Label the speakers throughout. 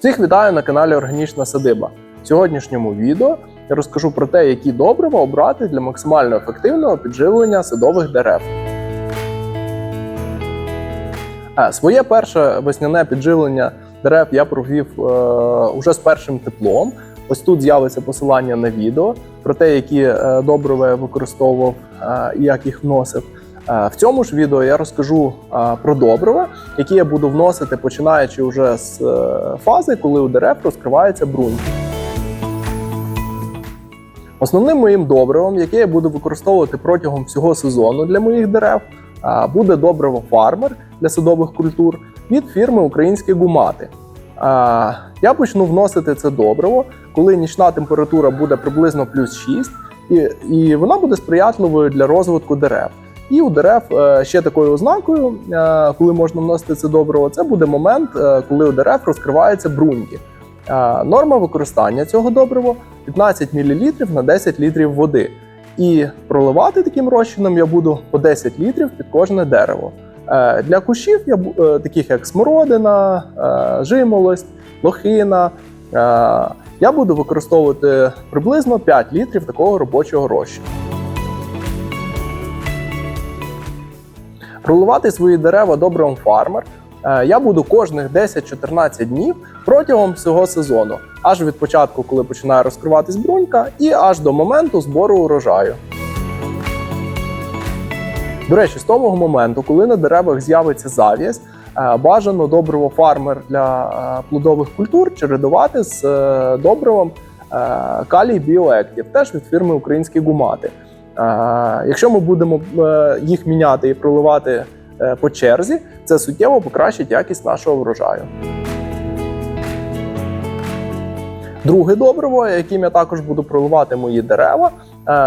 Speaker 1: Всіх вітаю на каналі Органічна Садиба. В сьогоднішньому відео я розкажу про те, які добрива обрати для максимально ефективного підживлення садових дерев. Е, Своє перше весняне підживлення дерев я провів е, уже з першим теплом. Ось тут з'явиться посилання на відео про те, які е, добрива я використовував е, і як їх вносив. Е, В цьому ж відео я розкажу е, про добрива, які я буду вносити починаючи вже з е, фази, коли у дерев розкривається бруньки. Основним моїм добривом, яке я буду використовувати протягом всього сезону для моїх дерев, буде добриво фармер для садових культур від фірми Українські гумати. Я почну вносити це добриво, коли нічна температура буде приблизно плюс 6, і, і вона буде сприятливою для розвитку дерев. І у дерев е, ще такою ознакою, е, коли можна вносити це добриво, це буде момент, е, коли у дерев розкриваються бруньки. Норма використання цього добрива 15 мл на 10 літрів води. І проливати таким розчином я буду по 10 літрів під кожне дерево. Для кущів, таких як смородина, жимолость, лохина, я буду використовувати приблизно 5 літрів такого робочого розчину. Проливати свої дерева добривом фармер е, я буду кожних 10-14 днів протягом всього сезону, аж від початку, коли починає розкриватись брунька, і аж до моменту збору урожаю. До речі, з того моменту, коли на деревах з'явиться зав'язь, е, бажано добриво фармер для е, плодових культур чередувати з добривом калій біоектів, теж від фірми Українські гумати. Е, Якщо ми будемо е, їх міняти і проливати е, по черзі, це суттєво покращить якість нашого врожаю. Друге добриво, яким я також буду проливати мої дерева,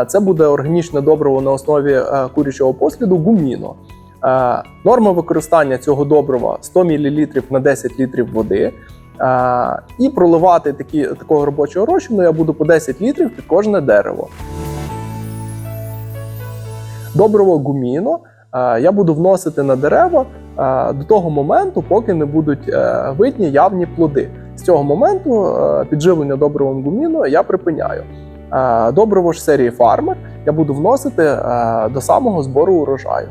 Speaker 1: це буде органічне добриво на основі курячого посліду гуміно. Норма використання цього добрива 100 мл на 10 літрів води. І проливати такі, такого робочого розчину я буду по 10 літрів під кожне дерево. Добриво гуміно е, я буду вносити на дерева е, до того моменту, поки не будуть е, видні явні плоди. З цього моменту підживлення добривом гуміно я припиняю. Добриво ж серії фармер я буду вносити до самого збору урожаю.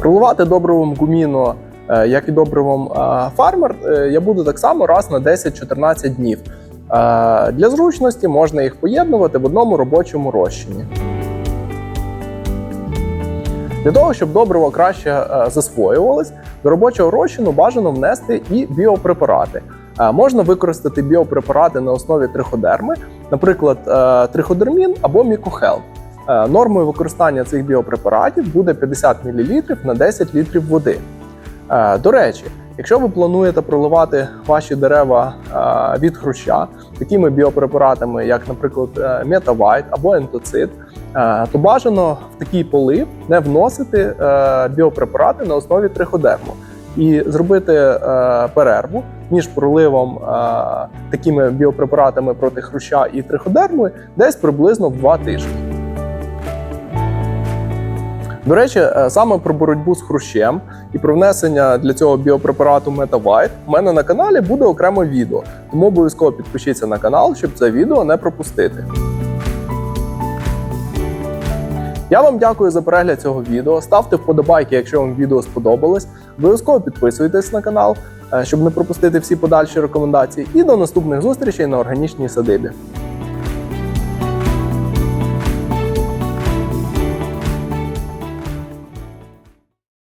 Speaker 1: Проливати добривом гуміно, як і добривом фармер, я буду так само раз на 10-14 днів. Е, Для зручності можна їх поєднувати в одному робочому розчині. Для того, щоб добриво краще е, засвоювалось, до робочого розчину бажано внести і біопрепарати. Е, Можна використати біопрепарати на основі триходерми, наприклад, триходермін або мікохелп. Е, Нормою використання цих біопрепаратів буде 50 мл на 10 літрів води. До речі, якщо ви плануєте проливати ваші дерева е, від хруща такими біопрепаратами, як, наприклад, е, метавайт або ентоцит, е, то бажано в такий полив не вносити біопрепарати на основі триходерму і зробити перерву між проливом такими біопрепаратами проти хруща і триходермою десь приблизно в 2 тижні. До речі, е, саме про боротьбу з хрущем і про внесення для цього біопрепарату Metavite у мене на каналі буде окреме відео, тому обов'язково підпишіться на канал, щоб це відео не пропустити. Я вам дякую за перегляд цього відео. Ставте вподобайки, якщо вам відео сподобалось. Обов'язково підписуйтесь на канал, е, щоб не пропустити всі подальші рекомендації. І до наступних зустрічей на органічній садибі.